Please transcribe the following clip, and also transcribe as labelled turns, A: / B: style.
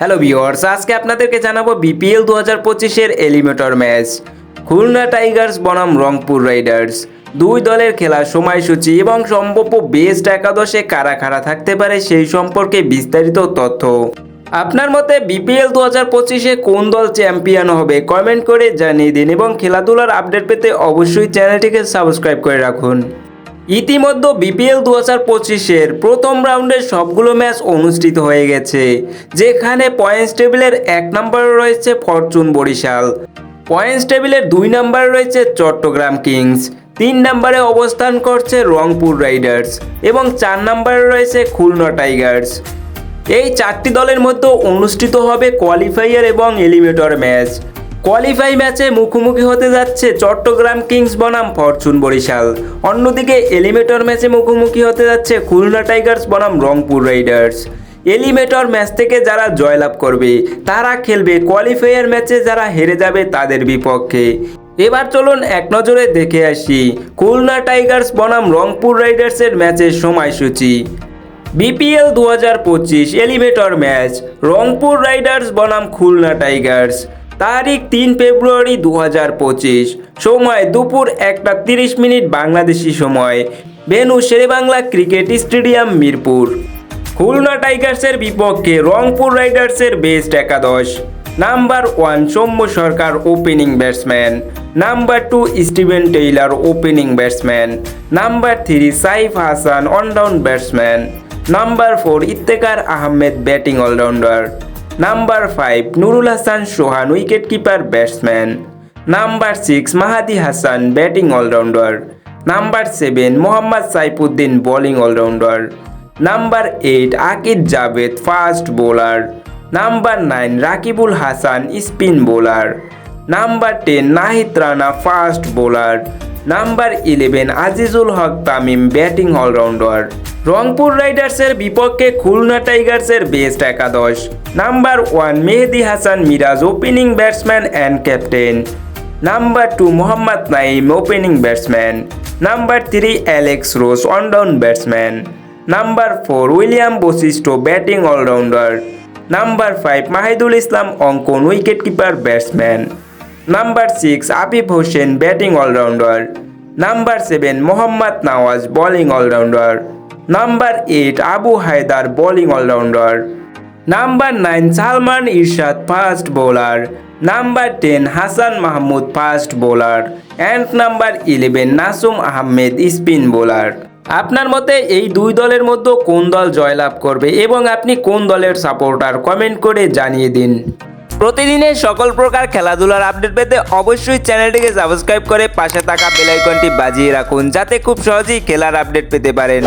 A: Hello viewers আজকে আপনাদেরকে জানাব বিপিএল দু হাজার পঁচিশের এলিমিনেটর ম্যাচ খুলনা টাইগার্স বনাম রংপুর রাইডার্স দুই দলের খেলার সময়সূচি এবং সম্ভাব্য বেস্ট একাদশে কারা কারা থাকতে পারে সেই সম্পর্কে বিস্তারিত তথ্য। আপনার মতে বিপিএল দু হাজার পঁচিশে কোন দল চ্যাম্পিয়ন হবে? কমেন্ট করে জানিয়ে দিন এবং খেলাধুলার আপডেট পেতে অবশ্যই চ্যানেলটিকে সাবস্ক্রাইব করে রাখুন। ইতিমধ্যে বিপিএল দু হাজার পঁচিশের প্রথম রাউন্ডের সবগুলো ম্যাচ অনুষ্ঠিত হয়ে গেছে, যেখানে পয়েন্টস টেবিলের এক নম্বরে রয়েছে ফরচুন বরিশাল পয়েন্টস টেবিলের দুই নম্বরে রয়েছে চট্টগ্রাম কিংস, তিন নম্বরে অবস্থান করছে রংপুর রাইডার্স এবং চার নম্বরে রয়েছে খুলনা টাইগার্স। এই চারটি দলের মধ্যে অনুষ্ঠিত হবে কোয়ালিফায়ার এবং এলিমিনেটর ম্যাচ কোয়ালিফাই ম্যাচে মুখোমুখি হতে যাচ্ছে চট্টগ্রাম কিংস বনাম ফরচুন বরিশাল। অন্যদিকে এলিমেটর ম্যাচে মুখোমুখি হতে যাচ্ছে খুলনা টাইগার্স বনাম রংপুর রাইডার্স। এলিমেটর ম্যাচ থেকে যারা জয়লাভ করবে, তারা খেলবে কোয়ালিফায়ার ম্যাচে যারা হেরে যাবে তাদের বিপক্ষে। এবার চলুন এক নজরে দেখে আসি খুলনা টাইগার্স বনাম রংপুর রাইডার্সের ম্যাচের সময়সূচি। বিপিএল দু হাজার পঁচিশ এলিভেটর ম্যাচ, রংপুর রাইডার্স বনাম খুলনা টাইগার্স। তারিখ তিন ফেব্রুয়ারি দু পঁচিশ। সময় দুপুর একটা তিরিশ মিনিট বাংলাদেশি সময়। Venue Sher-e-Bangla cricket stadium, Mirpur. Khulna টাইগার্সের বিপক্ষে রংপুর রাইডার্সের বেস্ট একাদশ। Number one Soumya Sarkar opening batsman. Number two Steven Taylor opening batsman. Number three Saif Hasan one down batsman. Number four Iftikhar Ahmed batting allrounder. Number five Nurul Hasan Sohan wicket keeper batsman number six Mahedi Hasan batting allrounder number seven Mohammad Saifuddin bowling allrounder number eight Akif Javed fast bowler number nine Rakibul Hasan spin bowler number ten Nahid Rana fast bowler number eleven Azizul Hoque Tamim batting allrounder Rangpur রাইডার্সের বিপক্ষে খুলনা টাইগার্সের best একাদশ। Number one Mehedi Hasan Miraz opening batsman and captain number two Mohammad Naim opening batsman. Number three Alex Ross one down batsman. Number four William Bosisto batting allrounder. Number five Mahidul Islam Ankon wicket keeper batsman. Number six Afif Hossain batting allrounder. Number seven Mohammad Nawaz bowling allrounder. Number eight Abu Haider bowling allrounder number nine Salman Irshad fast bowler number ten Hasan Mahmud fast bowler and number eleven Nasum Ahmed spin bowler আপনার মতে এই দুই দলের মধ্যে কোন দল জয়লাভ করবে এবং আপনি কোন দলের সাপোর্টার কমেন্ট করে জানিয়ে দিন। প্রতিদিনের সকল প্রকার খেলাধুলার আপডেট পেতে অবশ্যই চ্যানেলটিকে সাবস্ক্রাইব করে পাশে থাকা বেল আইকনটি বাজিয়ে রাখুন, যাতে খুব সহজেই খেলার আপডেট পেতে পারেন।